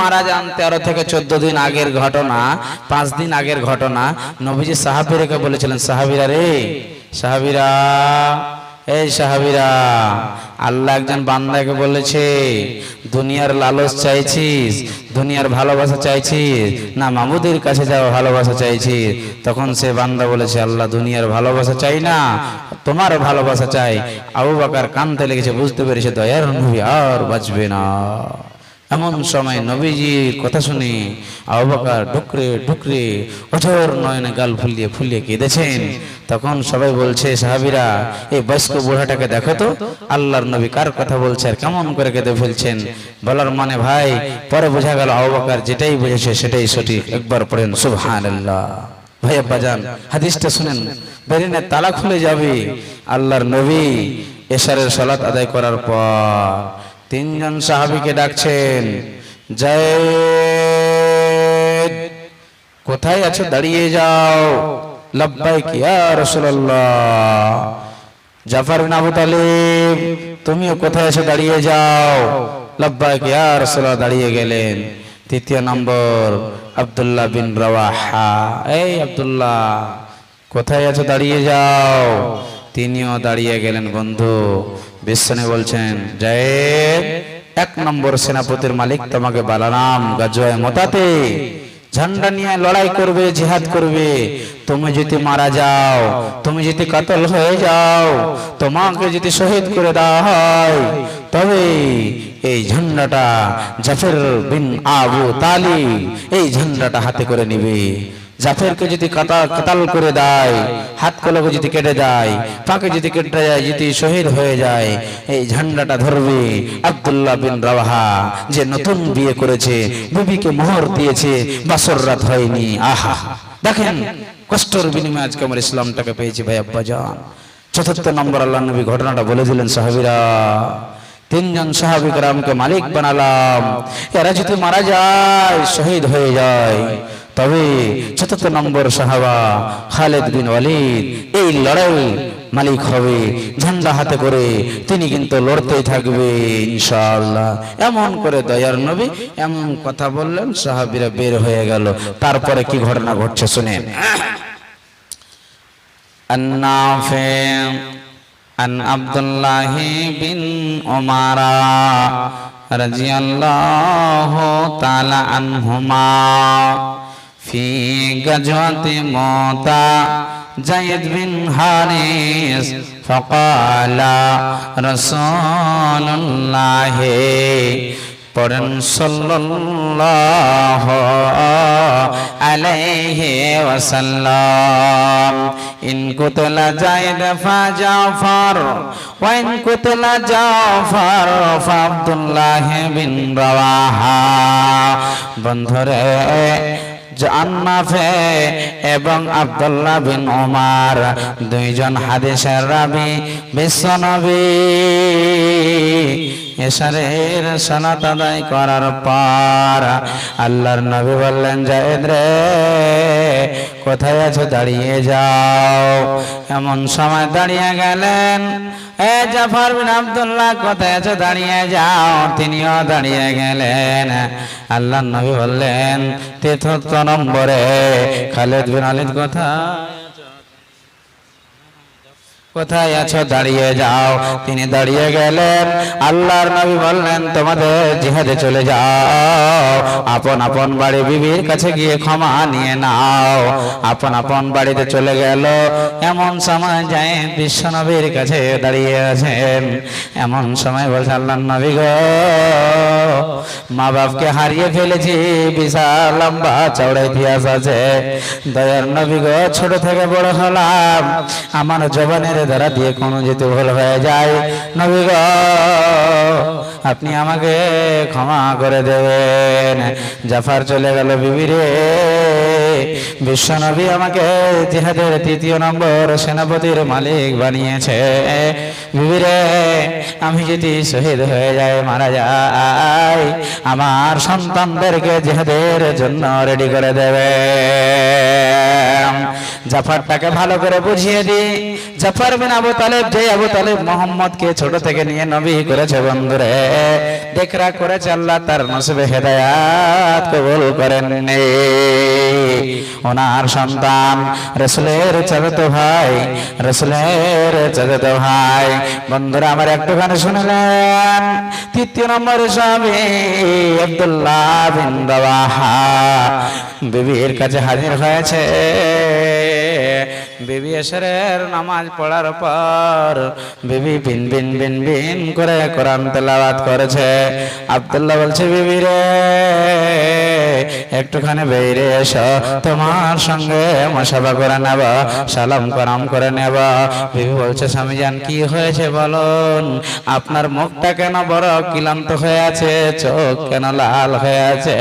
মারা যান তেরো থেকে চোদ্দ দিন আগের ঘটনা, পাঁচ দিন আগের ঘটনা। নবীজি সাহাবিরাকে বলেছিলেন, সাহাবিরা রে, সাহাবিরা, এই সাহাবিরা, আল্লাহ একজন বান্দাকে বলেছে, দুনিয়ার লালচ চাইছিস, দুনিয়ার ভালোবাসা চাইছিস, না মামুদের কাছে যাওয়া ভালোবাসা চাইছিস? তখন সে বান্দা বলেছে, আল্লাহ দুনিয়ার ভালোবাসা চাই না, তোমার ভালোবাসা চাই। আবু বাকার কানতে লেগেছে, বুঝতে পেরেছে, দয়ার নবী আর বাঁচবে না। এমন সময় নবীজির কথা শুনে আবাকার ডুকরে ডুকরে কঠোর নয়নে গাল ফুলিয়ে ফুলিয়ে কেঁদেছেন। তখন সবাই বলছে, সাহাবিরা, এই বয়স্ক বুড়াটাকে দেখো তো। আল্লাহর নবী কার কথা বলছে আর কেমন করে কেঁদে ফেলছেন? বলার মানে ভাই, পরে বোঝা গেল আবাকার যেটাই বুঝেছে সেটাই সঠিক। একবার পড়েন, সুবহানাল্লাহ। ভাই আব্বাজান হাদিসটা শুনেন। বেরিনে তালা খুলে যাবে। আল্লাহর নবী এশারের সালাত আদায় করার পর তিনজন সাহাবীকে ডাকছেন, জয় কোথায় আছো? দাঁড়িয়ে যাও। জাফর বিন আবু তালিব, তুমিও কোথায় দাঁড়িয়ে যাও। রাসূলুল্লাহ, দাঁড়িয়ে গেলেন। তৃতীয় নম্বর, আব্দুল্লাহ বিন এই আব্দুল্লাহ, কোথায় আছো? দাঁড়িয়ে যাও। তিনিও দাঁড়িয়ে গেলেন, বন্ধু বিশ্বনে বলছেন, জয় এক নম্বর সেনাপতির মালিক, তোমাকে বালারাম, গাজোয়, মতাতে ঝান্ডা নিয়ে লড়াই করবে, জিহাদ করবে। তুমি যদি মারা যাও, তুমি যদি কাতল হয়ে যাও, তোমাকে যদি শহীদ করে দেওয়া হয়, তবে এই ঝান্ডাটা জাফর বিন আবু তালি এই ঝান্ডাটা হাতে করে নিবে। যদি কাতাল করে দেয়, হাত কলকে যদি কেটে দেয় পাকে যদি কেটে যায়, যদি শহীদ হয়ে যায়, এই ঝান্ডাটা ধরবে আব্দুল্লাহ বিন রাওয়াহা যে নতুন বিয়ে করেছে মোহর দিয়েছে, বাসর রাত হয়নি। আহা! দেখেন, কষ্টর বিনিময়ে আজকে আমার ইসলামটাকে পেয়েছি ভাই আব্বাজান। চতুর্থ নম্বর আল্লাহ নবী ঘটনাটা বলে দিলেন সাহাবিরা। তিনজন সাহাবিক রামকে মালিক বানালাম এরা যদি মারা যায় শহীদ হয়ে যায় তবে চতুর্থ নম্বর সাহাবা খালেদ বিন ওয়ালিদ এই লড়াই মালিক হবে ঝান্ডা হাতে করে তিনি কিন্তু লড়তেই থাকবে ইনশাআল্লাহ এমন করে দয়ার নবী এমন কথা বললেন সাহাবিরা বের হয়ে গেল তারপরে কি ঘটনা ঘটছে শুনেন النافع عن عبد الله بن عمر رضي الله تعالى عنهما في غزوة موتى زيد بن حارث فقال رسول الله পড়েন সাল্লাল্লাহু আলাইহি ওয়াসাল্লাম। ইন কুতলা জায়দ ফা জাফর, ওয়া ইন কুতলা জাফর ফা আব্দুল্লাহ বিন রাওয়াহা। বন্ধুরে জান্নাফে এবং আব্দুল্লাহ বিন ওমার দুইজন হাদিসের রাবি বিশ্বনবী এসারের সনাত আদায় করার পর। আল্লাহর নবী বললেন, জায়েদ রে, কোথায় আছো? দাঁড়িয়ে যাও। এমন সময় দাঁড়িয়ে গেলেন। এ জাফর বিন আব্দুল্লাহ, কোথায় আছো? দাঁড়িয়ে যাও। তিনিও দাঁড়িয়ে গেলেন। আল্লাহর নবী বললেন, তীর্থ নম্বরে। খালেদ বিন আলিদ কোথায়? কোথায় আছো? দাঁড়িয়ে যাও। তিনি দাঁড়িয়ে গেলেন। আল্লাহর নবী বললেন, তোমাদের জিহাদে চলে যাও। আপন আপন বাড়ি বিবির কাছে গিয়ে ক্ষমা নিয়ে নাও। আপন আপন বাড়িতে চলে গেল। এমন সময় যায় বিশ্ব নবীর কাছে দাঁড়িয়ে আছেন। এমন সময় বলছে, আল্লাহর নবী গো মা বাপকে হারিয়ে ফেলেছি। বিশাল লম্বা চওড়া ইতিহাস আছে। দয়ার নবী গো, ছোট থেকে বড় হলাম। আমার জবানের দিয়ে কোনো যেতে ভুল হয়ে যায়, নবী গ, আপনি আমাকে ক্ষমা করে দেবেন। জাফার চলে গেল বিবি রে বিশ্বনবী আমাকে জিহাদের তৃতীয় নম্বর সেনাপতির মালিক বানিয়েছে। বিবিরে, আমি যদি শহীদ হয়ে যাই, মারা যাই, আমার সন্তানদেরকে জিহাদের জন্য রেডি করে দেবে। জাফরটাকে ভালো করে বুঝিয়ে দি। জাফর বিন আবু তালেব, যে আবু তালেব মোহাম্মদকে ছোট থেকে নিয়ে নবী করেছে বন্ধুরে, দেখরা করেছে আল্লাহ, তার নসিবে হেদায়াত কবুল করেন ওনার সন্তান। রসুলের চাচাতো ভাই, রসুলের চাচাতো ভাই। বন্ধুরা, আমার একটুখানি শুনলেন। তৃতীয় নম্বর স্বামী আব্দুল্লাহ বিন বিবির কাছে হাজির হয়েছে। বিবি এসরের নামাজ পড়ার পর বিবি বিন বিন বিন বিন করে কোরআন তেলাওয়াত করেছে। আব্দুল্লাহ বলছে, বিবি রে, একটুখানি বেরিয়ে এসো, তোমার সঙ্গে মশাবা করে নেব, সালাম করাম করে নেব। বিবি বলছে, স্বামী স্বামীজান কি হয়েছে বলুন? আপনার মুখটা কেন বড় ক্লান্ত হয়ে আছে, চোখ কেন লাল হয়ে আছে?